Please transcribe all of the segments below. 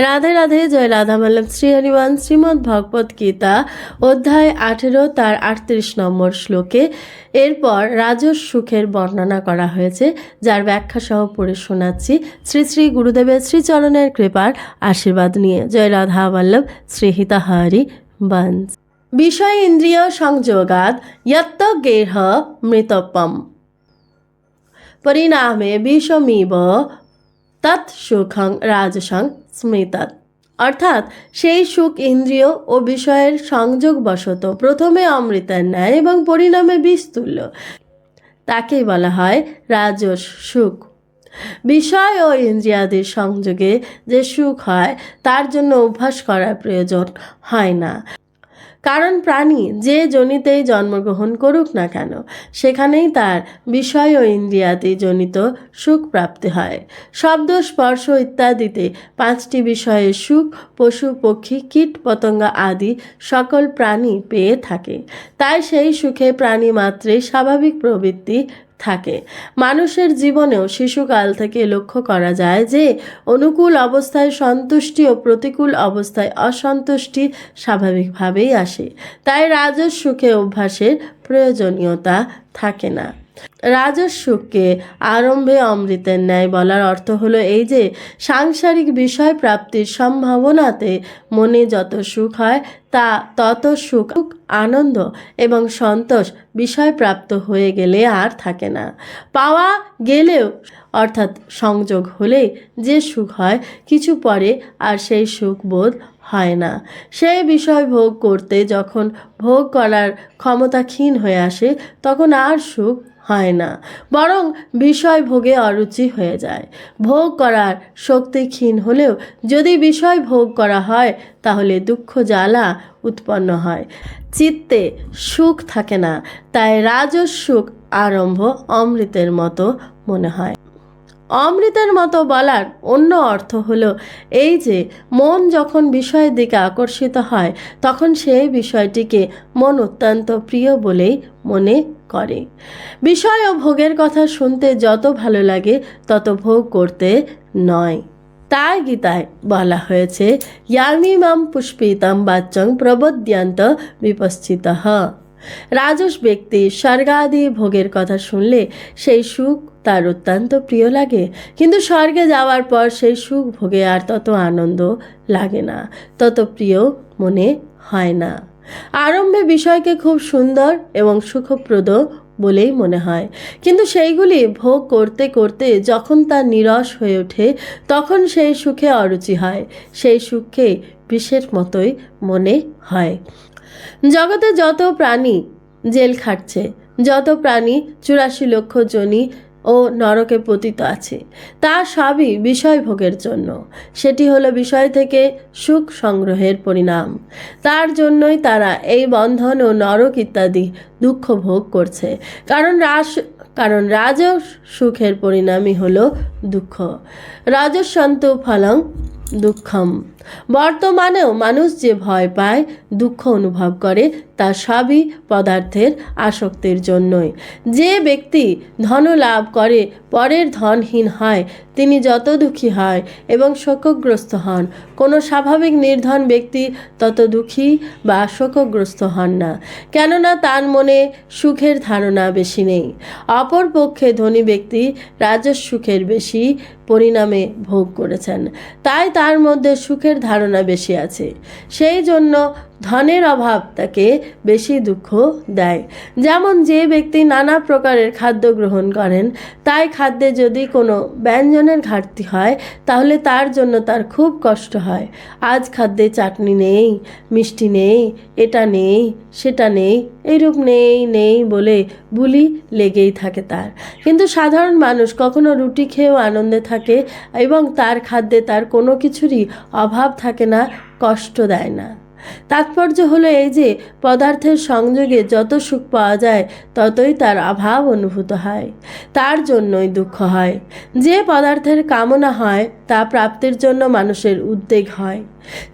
রাধে রাধে, জয় রাধা বল্লভ শ্রী হরিবান শ্রীমদ্ ভগবত গীতা, অধ্যায় আঠেরো, তার আটত্রিশ নম্বর শ্লোকে। এরপর রাজস সুখের বর্ণনা করা হয়েছে, যার ব্যাখ্যা সহ পড়ে শোনাচ্ছি। শ্রী শ্রী গুরুদেবের শ্রীচরণের কৃপার আশীর্বাদ নিয়ে। জয় রাধা বল্লভ শ্রীহিতা হরি বংশ। বিষয় ইন্দ্রিয় সংযোগাদ যত্ত গেহ মৃতপম পরিণামে বিষমিব তৎ সুখং রাজসং স্মৃতাৎ। অর্থাৎ সেই সুখ ইন্দ্রিয় ও বিষয়ের সংযোগবশত প্রথমে অমৃতের ন্যায় এবং পরিণামে বিস্তুল্য। তাকেই বলা হয় রাজস সুখ। বিষয় ও ইন্দ্রিয়াদির সংযোগে যে সুখ হয়, তার জন্য অভ্যাস করার প্রয়োজন হয় না। কারণ প্রাণী যে জনিতেই জন্মগ্রহণ করুক না কেন, সেখানেই তার বিষয় ও ইন্দ্রিয়াতে জনিত সুখ প্রাপ্তি হয়। শব্দ, স্পর্শ ইত্যাদিতে পাঁচটি বিষয়ে সুখ, পশু, পক্ষী, কীট, পতঙ্গ আদি সকল প্রাণী পেয়ে থাকে। তাই সেই সুখে প্রাণী মাত্রে স্বাভাবিক প্রবৃত্তি থাকে। মানুষের জীবনেও শিশুকাল থেকে লক্ষ্য করা যায় যে, অনুকূল অবস্থায় সন্তুষ্টি ও প্রতিকূল অবস্থায় অসন্তুষ্টি স্বাভাবিকভাবেই আসে। তাই রাজস সুখে অভ্যাসের প্রয়োজনীয়তা থাকে না। রাজস সুখকে আরম্ভে অমৃতের ন্যায় বলার অর্থ হলো এই যে, সাংসারিক বিষয় প্রাপ্তির সম্ভাবনাতে মনে যত সুখ হয় তা তত সুখ আনন্দ এবং সন্তোষ বিষয় প্রাপ্ত হয়ে গেলে আর থাকে না। পাওয়া গেলেও, অর্থাৎ সংযোগ হলেই যে সুখ হয়, কিছু পরে আর সেই সুখ বোধ হয় না। সেই বিষয় ভোগ করতে যখন ভোগ করার ক্ষমতা ক্ষীণ হয়ে আসে, তখন আর সুখ হয় না, বরং বিষয় ভোগে অরুচি হয়ে যায়। ভোগ করার শক্তি ক্ষীণ হলেও যদি বিষয় ভোগ করা হয়, তাহলে দুঃখ জ্বালা উৎপন্ন হয়। চিত্তে সুখ থাকে না, তাই রাজস সুখ আরম্ভ অমৃতের মতো মনে হয়। অমৃতের মতো বলার অন্য অর্থ হলো এই যে মন যখন বিষয়ের দিকে আকর্ষিত হয়, তখন সেই বিষয়টিকে মন অত্যন্ত প্রিয় বলেই মনে করে। বিষয় ও ভোগের কথা শুনতে যত ভালো লাগে, তত ভোগ করতে নয়। তাই গীতায় বলা হয়েছে, ইয়ামিমাম পুষ্পিতম বাচ্চং প্রবোদ্যান্ত বিপশ্চিত। রাজস ব্যক্তি স্বর্গাদি ভোগের কথা শুনলে সেই সুখ তার অত্যন্ত প্রিয় লাগে। কিন্তু স্বর্গে যাওয়ার পর সেই সুখ ভোগে আর তত আনন্দ লাগে না, তত প্রিয় মনে হয় না। আরম্ভে বিষয়কে খুব সুন্দর এবং সুখপ্রদ বলেই মনে হয়। কিন্তু সেইগুলি ভোগ করতে করতে যখন তা নিরস হয়ে ওঠে, তখন সেই সুখে অরুচি হয়, সেই সুখকে বিষের মতোই মনে হয়। জগতে যত প্রাণী জেল খাটছে, যত প্রাণী চুরাশি লক্ষ জনি ও নরকে পতিত আছে। তা সবই বিষয় ভোগের জন্য। সেটি হলো বিষয় থেকে সুখ সংগ্রহের পরিণাম। তার জন্যই তারা এই বন্ধন ও নরক ইত্যাদি দুঃখ ভোগ করছে। কারণ রাস, কারণ রাজ সুখের পরিণামই হলো দুঃখ। রাজস্বন্ত ফলং দুঃখম। বর্তমানেও মানুষ যে ভয় পায়, দুঃখ অনুভব করে, তা সবই পদার্থের আসক্তির জন্যই। যে ব্যক্তি ধন লাভ করে, পরের ধনহীন হয়, তিনি যত দুঃখী হয় এবং শোকগ্রস্ত হন, কোনো স্বাভাবিক নির্ধন ব্যক্তি তত দুঃখী বা শোকগ্রস্ত হন না। কেননা তার মনে সুখের ধারণা বেশি নেই। অপর পক্ষে ধনী ব্যক্তি রাজস্ব সুখের বেশি পরিণামে ভোগ করেছেন। তাই তার মধ্যে সুখের ধারণা বেশি আছে। সেই জন্য ধনের অভাব তাকে বেশি দুঃখ দেয়। যেমন যে ব্যক্তি নানা প্রকারের খাদ্য গ্রহণ করেন, তাই খাদ্যে যদি কোনো ব্যঞ্জনের ঘাটতি হয়, তাহলে তার জন্য তার খুব কষ্ট হয়। আজ খাদ্যে চাটনি নেই, মিষ্টি নেই, এটা নেই, সেটা নেই এইরূপ নেই নেই বলে বুলি লেগেই থাকে তার। কিন্তু সাধারণ মানুষ কখনো রুটি খেয়েও আনন্দে থাকে এবং তার খাদ্যে তার কোনো কিছুরই অভাব থাকে না, কষ্ট দেয় না। তাৎপর্য হলো এই যে, পদার্থের সংযোগে যত সুখ পাওয়া যায়, ততই তার অভাব অনুভূত হয়। তার জন্যই দুঃখ হয়। যে পদার্থের কামনা হয়, তা প্রাপ্তির জন্য মানুষের উদ্বেগ হয়।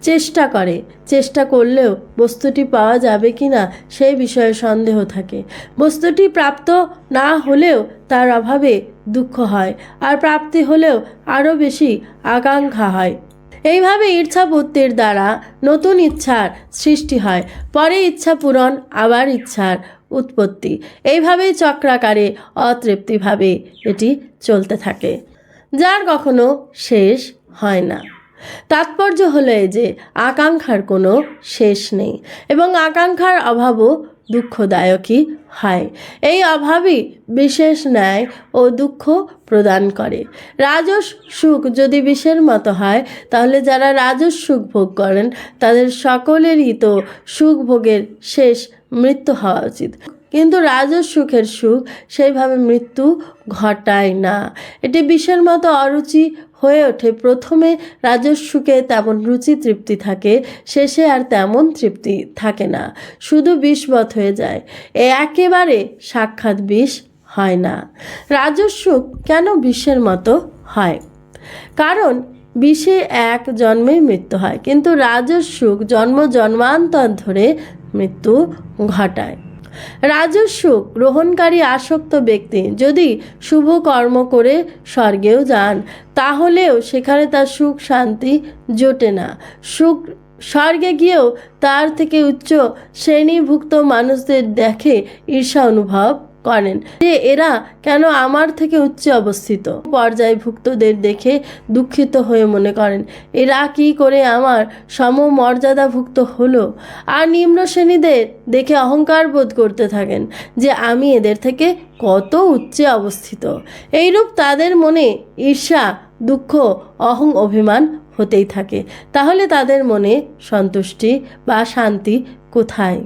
চেষ্টা করে। চেষ্টা করলেও বস্তুটি পাওয়া যাবে কি না সেই বিষয়ে সন্দেহ থাকে। বস্তুটি প্রাপ্ত না হলেও তার অভাবে দুঃখ হয়, আর প্রাপ্তি হলেও আরও বেশি আকাঙ্ক্ষা হয়। এইভাবে ইচ্ছাপূর্তির দ্বারা নতুন ইচ্ছার সৃষ্টি হয়, পরে ইচ্ছা পূরণ, আবার ইচ্ছার উৎপত্তি। এইভাবেই চক্রাকারে অতৃপ্তিভাবে এটি চলতে থাকে, যার কখনো শেষ হয় না। তাৎপর্য হলো এই যে, আকাঙ্ক্ষার কোনো শেষ নেই, এবং আকাঙ্ক্ষার অভাবও দুঃখদায়কই হয়। এই অভাবই বিশেষ ন্যায় ও দুঃখ প্রদান করে। রাজস সুখ যদি বিষের মতো হয়, তাহলে যারা রাজস সুখ ভোগ করেন, তাদের সকলেরই তো সুখ ভোগের শেষ মৃত্যু হওয়া উচিত। কিন্তু রাজস সুখের সুখ সেইভাবে মৃত্যু ঘটায় না। এটি বিষের মতো অরুচি হয়ে ওঠে। প্রথমে রাজস্বকে তেমন রুচি তৃপ্তি থাকে, শেষে আর তেমন তৃপ্তি থাকে না। শুধু বিষবধ হয়ে যায়। এ একেবারে সাক্ষাৎ বিষ হয় না। রাজস্ব কেন বিষের মতো হয়? কারণ বিষে এক জন্মেই মৃত্যু হয়, কিন্তু রাজস্ব জন্ম জন্মান্তর ধরে মৃত্যু ঘটায়। রাজস্বক গ্রহণকারী আসক্ত ব্যক্তি যদি শুভ কর্ম করে স্বর্গেও যান, তাহলেও সেখানে তার সুখ শান্তি জোটে না। সুখ, স্বর্গে গিয়েও তার থেকে উচ্চ শ্রেণীভুক্ত মানুষদের দেখে ঈর্ষা অনুভব করেন যে এরা কেন আমার থেকে উচ্চে অবস্থিত। পর্যায়ভুক্তদের দেখে দুঃখিত হয়ে মনে করেন, এরা কি করে আমার সমমর্যাদাভুক্ত হলো? আর নিম্ন শ্রেণীদের দেখে অহংকার বোধ করতে থাকেন যে আমি এদের থেকে কত উচ্চে অবস্থিত। এইরূপ তাদের মনে ঈর্ষা, দুঃখ, অহং অভিমান হতেই থাকে। তাহলে তাদের মনে সন্তুষ্টি বা শান্তি কোথায়?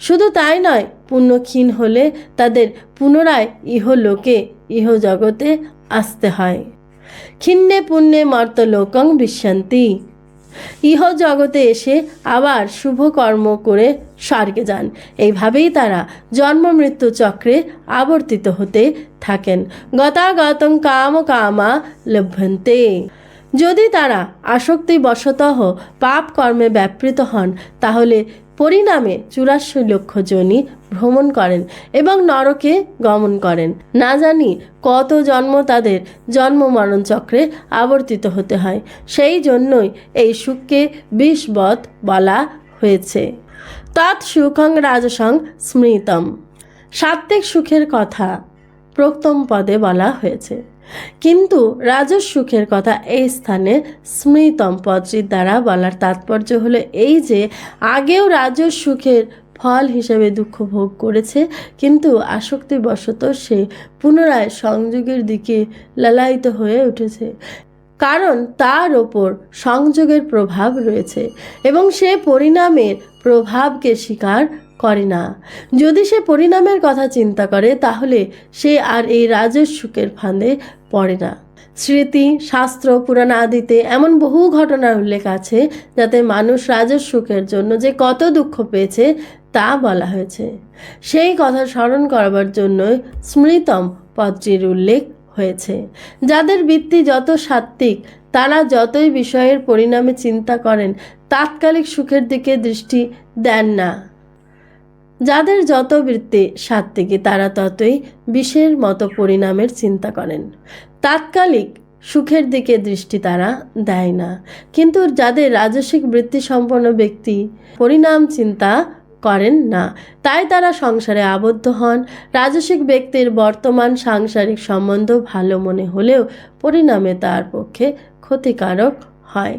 শুধু তাই নয় পুণ্যক্ষীণ হলে তাদের পুনরায় ইহলোকে ইহ জগতে আসতে হয়। ক্ষিণ্ণে পুণ্যে মর্তলোকং বিশান্তি ইহ জগতে এসে আবার শুভ কর্ম করে স্বর্গে যান। এইভাবেই তারা জন্ম মৃত্যু চক্রে আবর্তিত হতে থাকেন। গতাগতং কাম কামা লভ্যন্তে। যদি তারা আসক্তিবশতঃ পাপ কর্মে ব্যাপৃত হন, তাহলে পরিণামে চুরাশি লক্ষ জনই ভ্রমণ করেন এবং নরকে গমন করেন। না জানি কত জন্ম তাদের জন্ম মরণ চক্রে আবর্তিত হতে হয়, সেই জন্যই এই সুখকে বিষবৎ বলা হয়েছে। তৎ সুখং রাজসং স্মৃতম। সাত্ত্বিক সুখের কথা প্রথম পদে বলা হয়েছে। কিন্তু রাজস সুখের কথা এই স্থানে স্মৃতম পদটির দ্বারা বলার তাৎপর্য হলো এই যে, আগেও রাজস সুখের ফল হিসেবে দুঃখ ভোগ করেছে, কিন্তু আসক্তিবশত সে পুনরায় সংযোগের দিকে লালায়িত হয়ে উঠেছে। কারণ তার ওপর সংযোগের প্রভাব রয়েছে এবং সে পরিণামের প্রভাবকে স্বীকার করে না। যদি সে পরিণামের কথা চিন্তা করে, তাহলে সে আর এই রাজস সুখের ফাঁদে পড়ে না। স্মৃতি, শাস্ত্র, পুরাণ আদিতে এমন বহু ঘটনার উল্লেখ আছে, যাতে মানুষ রাজস সুখের জন্য যে কত দুঃখ পেয়েছে, তা বলা হয়েছে। সেই কথা স্মরণ করবার জন্যই স্মৃতম পদটির উল্লেখ হয়েছে। যাদের বৃত্তি যত সাত্ত্বিক, তারা যতই বিষয়ের পরিণামে চিন্তা করেন, তাৎকালিক সুখের দিকে দৃষ্টি দেন না। যাদের যত বৃত্তি সাত্ত্বিকী তারা ততই বিষের মতো পরিণামের চিন্তা করেন। তাৎকালিক সুখের দিকে দৃষ্টি তারা দেয় না। কিন্তু যাদের রাজসিক বৃত্তি সম্পন্ন ব্যক্তি পরিণাম চিন্তা করেন না, তাই তারা সংসারে আবদ্ধ হন। রাজসিক ব্যক্তির বর্তমান সাংসারিক সম্বন্ধ ভালো মনে হলেও পরিণামে তার পক্ষে ক্ষতিকারক হয়।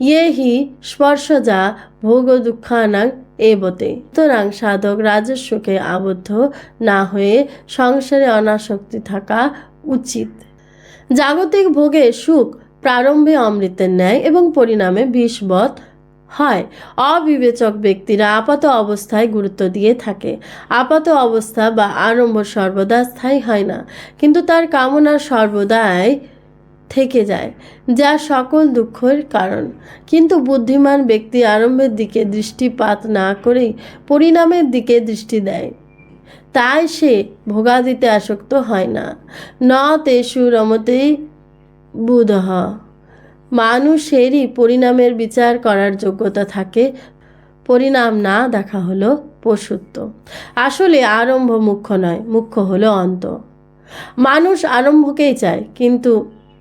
ইয়ে হি স্পর্শজা ভোগ দুঃখানাং এবতে সুতরাং সাধক রাজস্বকে আবদ্ধ না হয়ে সংসারে অনাসক্তি থাকা উচিত। জাগতিক ভোগে সুখ প্রারম্ভে অমৃতের ন্যায় এবং পরিণামে বিষবৎ হয়। অবিবেচক ব্যক্তিরা আপাত অবস্থায় গুরুত্ব দিয়ে থাকে। আপাত অবস্থা বা আরম্ভ সর্বদা স্থায়ী হয় না। কিন্তু তার কামনা সর্বদাই থেকে যায়, যা সকল দুঃখের কারণ। কিন্তু বুদ্ধিমান ব্যক্তি আরম্ভের দিকে দৃষ্টিপাত না করেই পরিণামের দিকে দৃষ্টি দেয়। তাই সে ভোগাদিতে আসক্ত হয় না। ন তেষু রমতেই বুধহ মানুষেরই পরিণামের বিচার করার যোগ্যতা থাকে। পরিণাম না দেখা হলো পশুত্ব। আসলে আরম্ভ মুখ্য নয়, মুখ্য হলো অন্ত। মানুষ আরম্ভকেই চায়, কিন্তু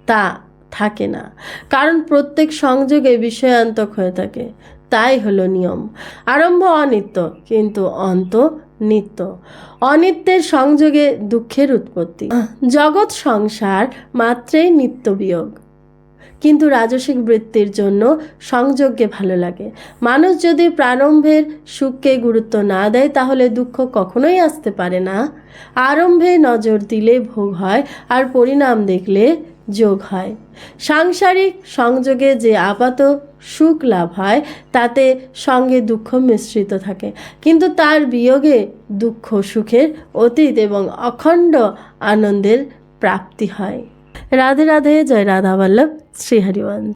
তা থাকে না। কারণ প্রত্যেক সংযোগে বিষয়ান্তক হয়ে থাকে। তাই হলো নিয়ম। আরম্ভ অনিত্য, কিন্তু অন্ত নিত্য। অনিত্যের সংযোগে দুঃখের উৎপত্তি। জগৎ সংসার মাত্রেই নিত্য বিয়োগ। কিন্তু রাজসিক বৃত্তির জন্য সংযোগকে ভালো লাগে। মানুষ যদি প্রারম্ভের সুখকে গুরুত্ব না দেয়, তাহলে দুঃখ কখনোই আসতে পারে না। আরম্ভে নজর দিলে ভোগ হয়, আর পরিণাম দেখলে যোগ হয়। সাংসারিক সংযোগে যে আপাত সুখ লাভ হয়, তাতে সঙ্গে দুঃখ মিশ্রিত থাকে। কিন্তু তার বিয়োগে দুঃখ সুখের অতীত এবং অখণ্ড আনন্দের প্রাপ্তি হয়। রাধে রাধে, জয় রাধাবল্লভ বল্লভ